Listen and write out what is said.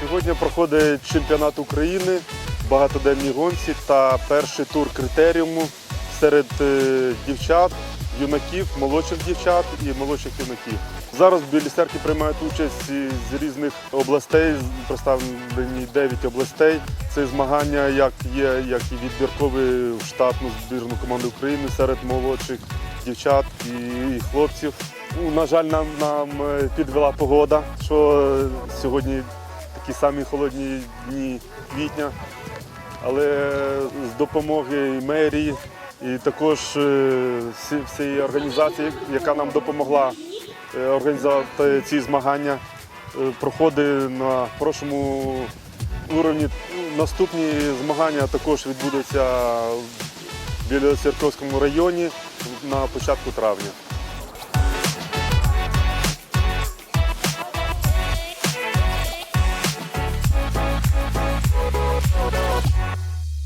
Сьогодні проходить чемпіонат України в багатоденній гонці та перший тур критеріуму серед е, дівчат, юнаків, молодших дівчат і молодших юнаків. Зараз білістерки приймають участь з різних областей, представлені 9 областей. Це змагання як є, як і відбіркові в штатну збірну команди України серед молодших дівчат і хлопців. Ну, на жаль, нам, нам е, підвела погода, що сьогодні такі самі холодні дні квітня. Але з допомоги мерії, і також е, всі- всієї організації, яка нам допомогла е, організувати ці змагання, е, проходить на хорошому уровні. Наступні змагання також відбудуться в Білоцерковському районі на початку травня.